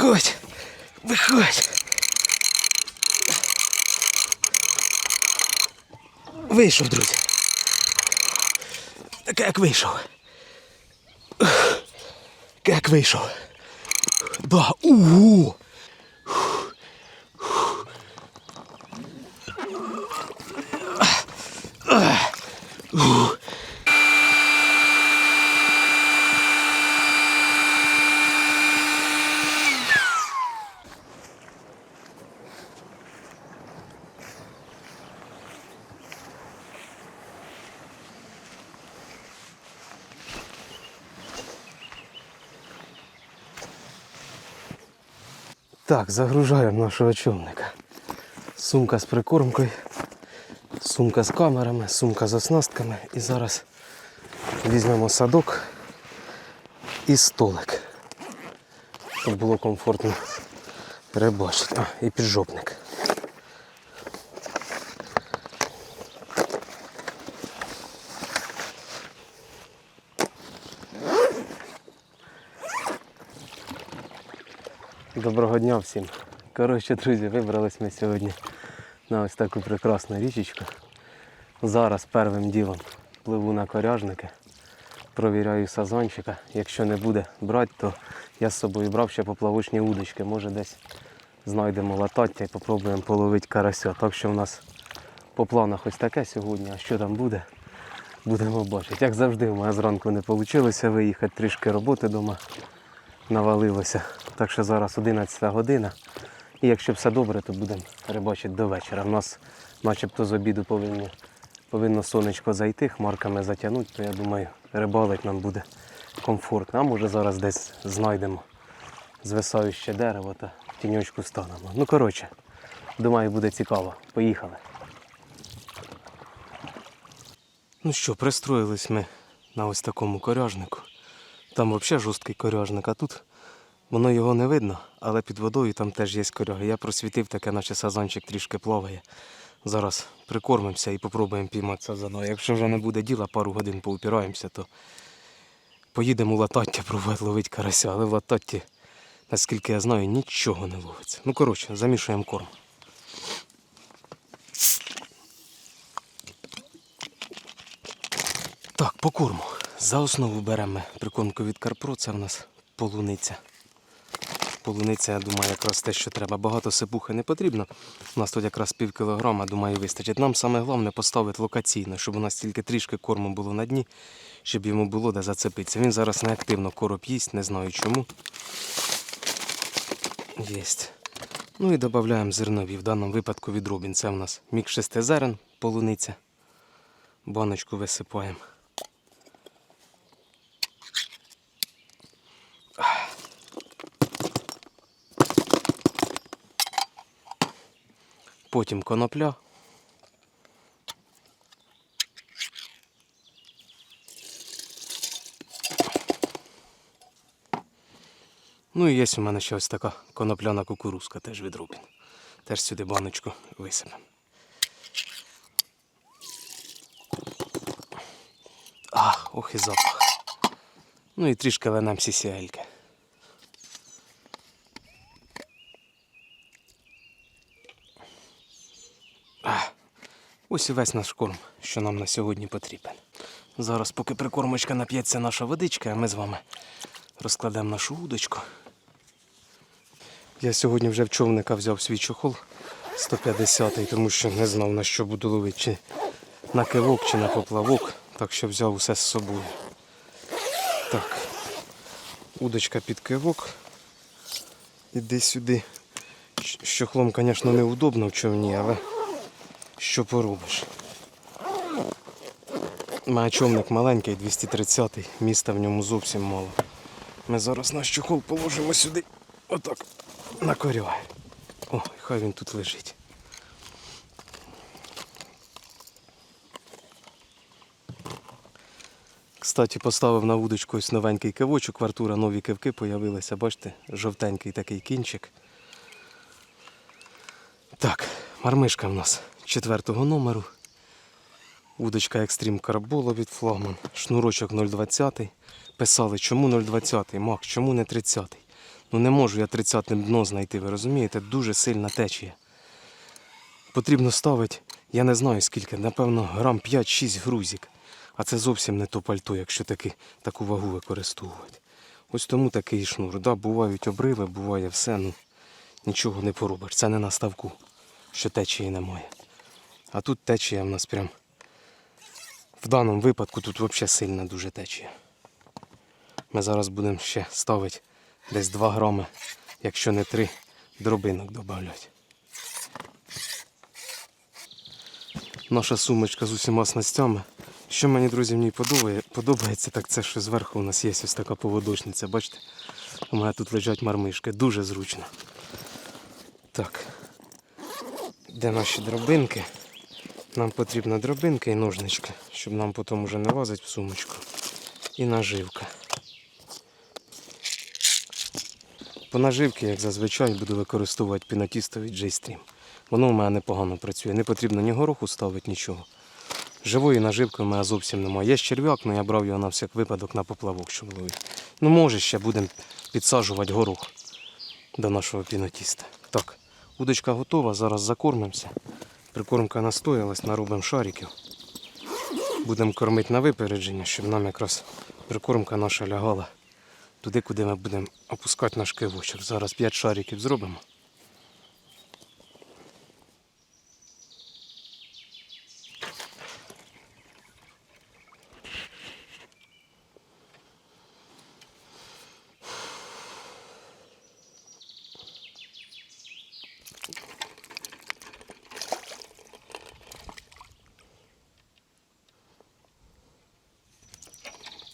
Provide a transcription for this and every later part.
Виходь! Виходь! Вийшов, друзі. Так як вийшов. Як вийшов. Да, угу. Так, загружаємо нашого човника. Сумка з прикормкою, сумка з камерами, сумка з оснастками. І зараз візьмемо садок і столик. Щоб було комфортно рибачити. А, і піджопник. Доброго дня всім. Коротше, друзі, вибрались ми сьогодні на ось таку прекрасну річечку. Зараз первим ділом пливу на коряжники, провіряю сазончика. Якщо не буде брати, то я з собою брав ще поплавочні удочки. Може десь знайдемо латаття і попробуємо половити карася. Так що в нас по планах ось таке сьогодні, а що там буде, будемо бачити. Як завжди, у мене зранку не вийшло виїхати, трішки роботи вдома навалилося. Так що зараз 11 година. І якщо все добре, то будемо рибачити до вечора. У нас начебто з обіду повинно, повинно сонечко зайти, хмарками затягнути, то я думаю, рибалить нам буде комфортно. А може зараз десь знайдемо звисаюче дерево та в тіньочку станемо. Ну коротше, думаю, буде цікаво. Поїхали. Ну що, пристроїлись ми на ось такому коряжнику. Там взагалі жорсткий коряжник, а тут воно його не видно, але під водою там теж є коряги. Я просвітив таке, наче сазанчик трішки плаває. Зараз прикормимося і попробуємо піймати сазана. Якщо вже не буде діла, пару годин поупираємося, то поїдемо у латаття пробувати ловити карася, але в лататті, наскільки я знаю, нічого не ловиться. Ну коротше, замішуємо корм. Так, по корму. За основу беремо прикормку від Карпро, це в нас полуниця. Полуниця, я думаю, якраз те, що треба. Багато сипухи не потрібно. У нас тут якраз пів кілограма, думаю, вистачить. Нам саме головне поставити локаційно, щоб у нас тільки трішки корму було на дні, щоб йому було де зацепитися. Він зараз неактивно короб їсть, не знаю чому. Єсть. Ну і додаємо зернові. В даному випадку від Робін. Це у нас мікс шести зерен, полуниця. Баночку висипаємо. Потім конопля. Ну і є у мене ще ось така конопляна кукурузка теж від Рубін. Теж сюди баночку висипемо. А, ох і запах. Ну і трішки ленем сісіельки. Ось і весь наш корм, що нам на сьогодні потрібен. Зараз, поки прикормочка нап'ється наша водичка, ми з вами розкладемо нашу удочку. Я сьогодні вже в човника взяв свій чохол 150-й, тому що не знав на що буду ловити, чи на кивок, чи на поплавок. Так що взяв усе з собою. Так, удочка під кивок. Іди сюди. З чохлом, звісно, неудобно в човні, але що поробиш. Має маленький, 230-й, міста в ньому зовсім мало. Ми зараз наш чохол положимо сюди, отак, на коряг. О, хай він тут лежить. Кстати, поставив на вудочку ось новенький кивочок, Артура нові кивки появилися, бачите, жовтенький такий кінчик. Так, мармишка в нас четвертого номеру. Удочка Екстрім Карболо від флагман. Шнурочок 0,20. Писали, чому 0,20, Мак, чому не 30. Ну не можу я 30-ним дно знайти, ви розумієте? Дуже сильна течія. Потрібно ставити, я не знаю скільки, напевно, грам 5-6 грузик. А це зовсім не то пальто, якщо таки, таку вагу використовувати. Ось тому такий шнур. Да, бувають обриви, буває все, ну нічого не поробиш. Це не на ставку, що течії немає. А тут течія в нас прям. В даному випадку тут взагалі сильна дуже течія. Ми зараз будемо ще ставити десь 2 грами, якщо не 3, дробинок додати. Наша сумочка з усіма снастями. Що мені, друзі, в подобається, так це, що зверху у нас є ось така поводочниця. Бачите? У мене тут лежать мармишки. Дуже зручно. Так. Де наші дробинки? Нам потрібна дробинка і ножнички, щоб нам потім уже не лазити в сумочку. І наживка. По наживці, як зазвичай, буду використовувати пінатістовий J-Stream. Воно у мене непогано працює. Не потрібно ні гороху ставити, нічого. Живої наживки у мене зовсім немає. Є черв'як, але я брав його на всяк випадок на поплавок, щоб ловити. Ну, може, ще будемо підсаджувати горох до нашого пінотіста. Так, удочка готова, зараз закормимося. Прикормка настоялась, наробимо шариків. Будемо кормити на випередження, щоб нам якраз прикормка наша лягала туди, куди ми будемо опускати наш кивочок. Зараз 5 шариків зробимо.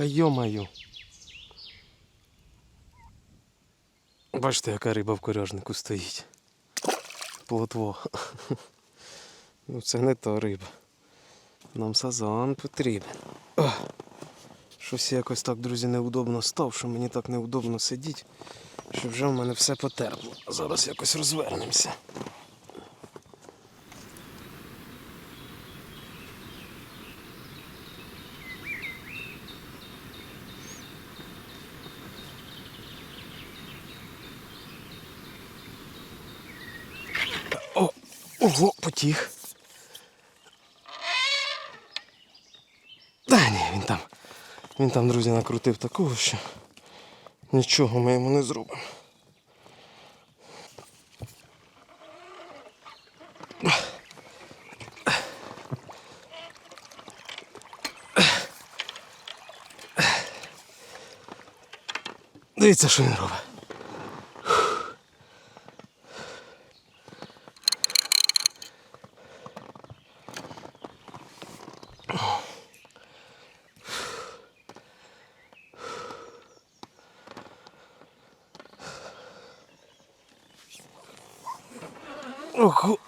Та йо-маю. Бачите, яка риба в коряжнику стоїть. Плотво. Ну це не та риба. Нам сазан потрібен. Щось якось так, друзі, неудобно став, що мені так неудобно сидіти, що вже в мене все потерпло. Зараз якось розвернемося. Ого, потіх. Та ні, він там. Він там, друзі, накрутив такого, що нічого ми йому не зробимо. Дивіться, що він робить. Ого.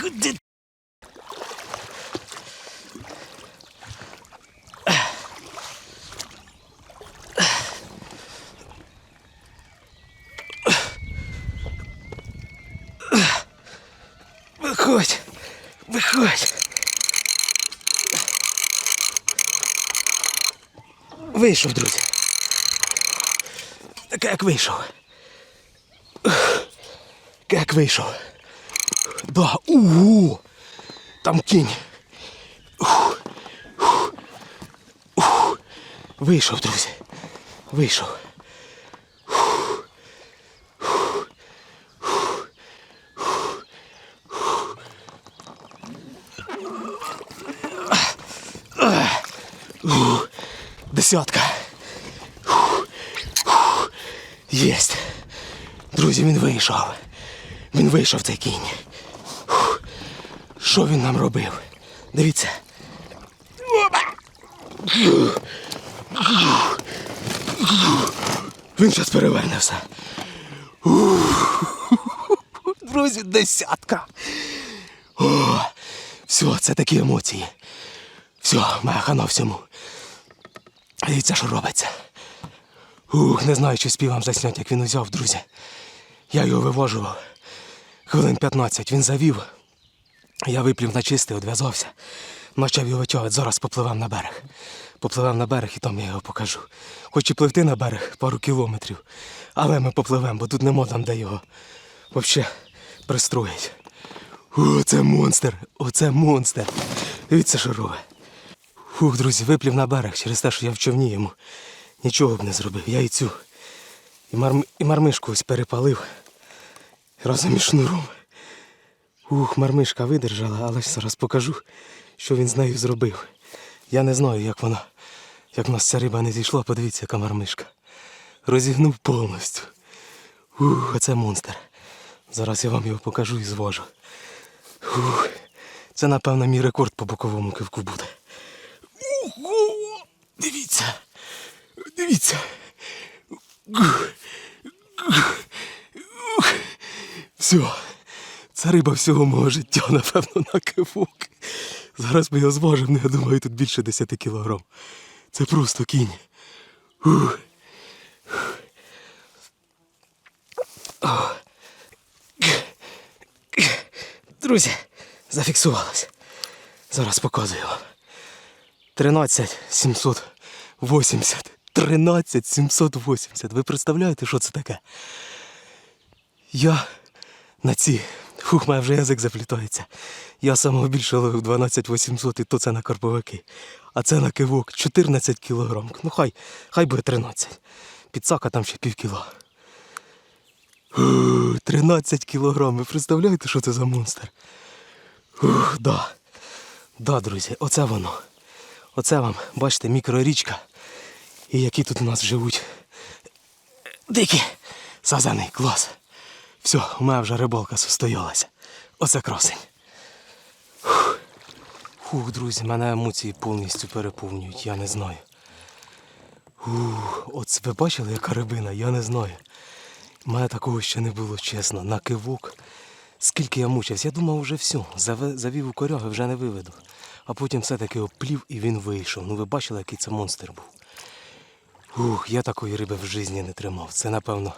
Куди? Виходь, виходь. Вийшов, друзі. Так як вийшов. Как вышел? Да, ууу! Там кінь. Ух, ух, ух. Десятка. есть, ух. Єсть. Друзі. Він вийшов цей кінь. Що він нам робив? Дивіться. Він зараз переверне все. Друзі, десятка. О, все, це такі емоції. Все, моя хана всьому. Дивіться, що робиться. Ух, не знаю, чи спів вам засняти, як він узяв, друзі. Я його вивожував. Хвилин 15 він завів. Я виплів на чистий, одв'язався. Почав його витягувати, зараз попливав на берег. Попливав на берег і там я його покажу. Хочу пливти на берег пару кілометрів, але ми попливемо, бо тут нема там, де його взагалі пристроїть. О, це монстр! Оце монстр! Дивіться, що робить. Фух, друзі, виплів на берег через те, що я в човні йому нічого б не зробив. Я і цю. І, марм... і мармишку ось перепалив разом із шнуром. Ух, мармишка видержала, але ж зараз покажу, що він з нею зробив. Я не знаю, як вона, як в нас ця риба не зійшла, подивіться, яка мармишка. Розігнув повністю. Ух, оце монстр. Зараз я вам його покажу і звожу. Ух, це, напевно, мій рекорд по боковому кивку буде. Ого! Дивіться. Дивіться. Гух. Ух. Все. Це риба всього мого життя, напевно, на кивок. Зараз би його зважив, ну, я думаю, тут більше 10 кілограм. Це просто кінь. Ух. Друзі, зафіксувалось. Зараз показую вам. 13 780. 13 780. Ви представляєте, що це таке? Я на ці. Фух, мене вже язик заплітається. Я самого більше ловив 12 800 і то це на карповики. А це на кивок 14 кілограм. Ну хай, хай буде 13. Підсака там ще пів кіло. 13 кілограм. Ви представляєте, що це за монстр? Ух, да. Да, друзі, оце воно. Оце вам, бачите, мікрорічка. І які тут у нас живуть. Дикі сазаний клас. Все, у мене вже рибалка состоялася. Оце красень. Фух. Фух, друзі, мене емоції повністю переповнюють, я не знаю. Фух, оце ви бачили, яка рибина, я не знаю. У мене такого ще не було, чесно, на кивок. Скільки я мучився, я думав, вже все, завів у коряги, вже не виведу. А потім все-таки оплів і він вийшов. Ну ви бачили, який це монстр був. Ух, я такої риби в житті не тримав. Це, напевно,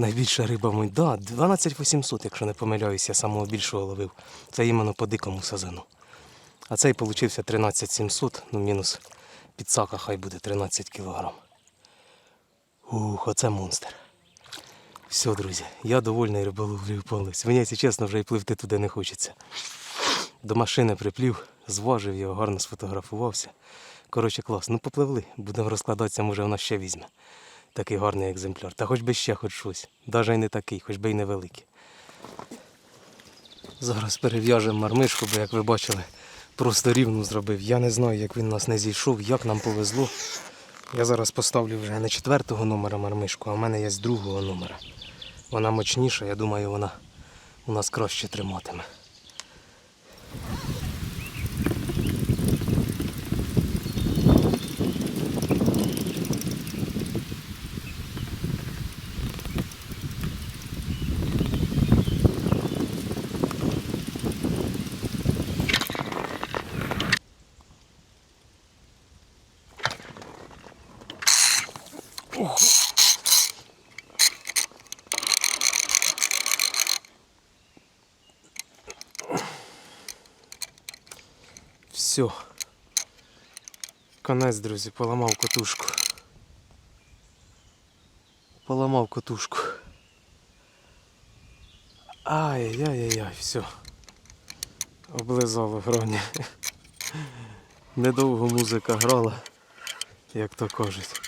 найбільша риба моя. Да, 12 800, якщо не помиляюсь, я самого більшого ловив. Це іменно по дикому сазану. А цей получився 13 700, ну мінус підсака хай буде 13 кілограм. Ух, оце монстр. Все, друзі, я довольний риболовлею повністю. Мені, якщо чесно, вже й пливти туди не хочеться. До машини приплів, зважив його, гарно сфотографувався. Коротше, клас. Ну попливли. Будемо розкладатися, може вона ще візьме. Такий гарний екземпляр. Та хоч би ще хоч щось. Навіть і не такий, хоч би й невеликий. Зараз перев'яжемо мармишку, бо як ви бачили, просто рівну зробив. Я не знаю, як він нас не зійшов, як нам повезло. Я зараз поставлю вже не четвертого номера мармишку, а в мене є з другого номера. Вона мощніша, я думаю, вона у нас краще триматиме. Все. Конець, друзі, поламав котушку. Поламав котушку. Ай-яй-яй-яй, все. Облизало гроні. Недовго музика грала. як то кажуть.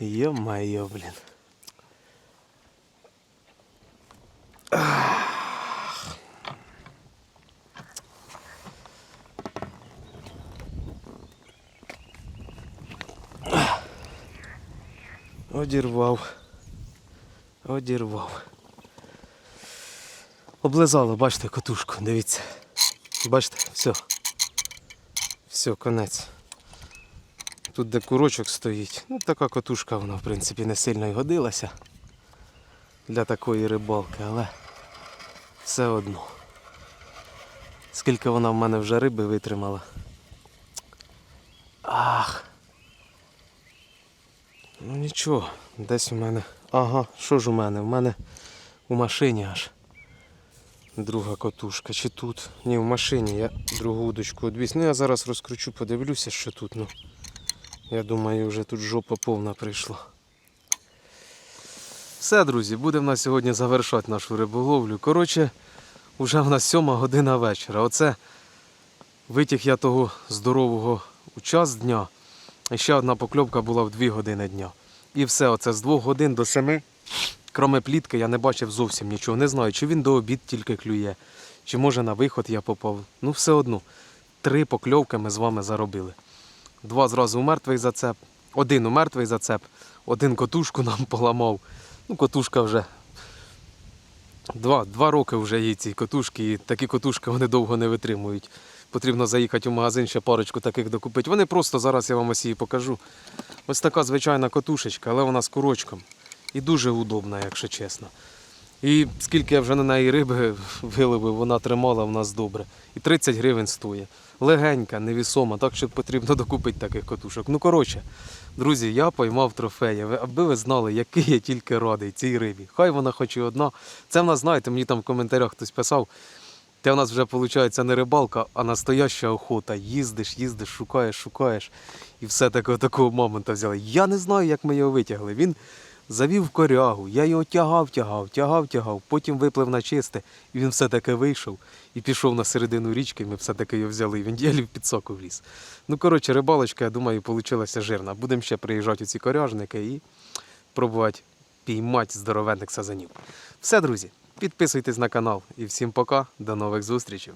Йо-майо, блін. Одірвав. Одірвав. Облизало, бачите, котушку, дивіться. Бачите, все. Все, конець. Тут де курочок стоїть. Ну, така котушка, вона, в принципі, не сильно й годилася для такої рибалки, але все одно. Скільки вона в мене вже риби витримала. Ах. Ну нічого, десь у мене. Ага, що ж у мене? У мене у машині аж. Друга котушка. Чи тут? Ні, в машині я другу удочку відвіз. Ну я зараз розкручу, подивлюся, що тут. Ну, я думаю, вже тут жопа повна прийшла. Все, друзі, будемо на сьогодні завершати нашу риболовлю. Коротше, вже в нас сьома година вечора. Оце витяг я того здорового у час дня. І ще одна покльовка була в 2 години дня. І все, оце з 2 годин до 7, кроме плітки, я не бачив зовсім нічого. Не знаю, чи він до обід тільки клює, чи може на виход я попав. Ну, все одно. Три покльовки ми з вами заробили. Два зразу у мертвий зацеп, один у мертвий зацеп, один котушку нам поламав. Ну, котушка вже. Два, два роки вже є ці котушки, і такі котушки вони довго не витримують. Потрібно заїхати у магазин ще парочку таких докупити. Вони просто зараз я вам ось її покажу. Ось така звичайна котушечка, але вона з курочком. І дуже удобна, якщо чесно. І скільки я вже на неї риби виловив, вона тримала в нас добре. І 30 гривень стоїть. Легенька, невісома, так що потрібно докупити таких котушок. Ну, коротше, друзі, я поймав трофея. Аби ви знали, який я тільки радий цій рибі. Хай вона хоч і одна. Це в нас, знаєте, мені там в коментарях хтось писав. Це в нас вже виходить не рибалка, а настояща охота. Їздиш, їздиш, шукаєш, шукаєш. І все такого такого моменту взяли. Я не знаю, як ми його витягли. Він завів корягу, я його тягав, тягав, тягав, тягав, потім виплив на чисте, і він все-таки вийшов і пішов на середину річки, і ми все-таки його взяли. Він діялі в підсоку вліз. Ну, коротше, рибалочка, я думаю, вийшла жирна. Будемо ще приїжджати у ці коряжники і пробувати піймати здоровенних сазанів. Все, друзі, підписуйтесь на канал і всім пока, до нових зустрічей.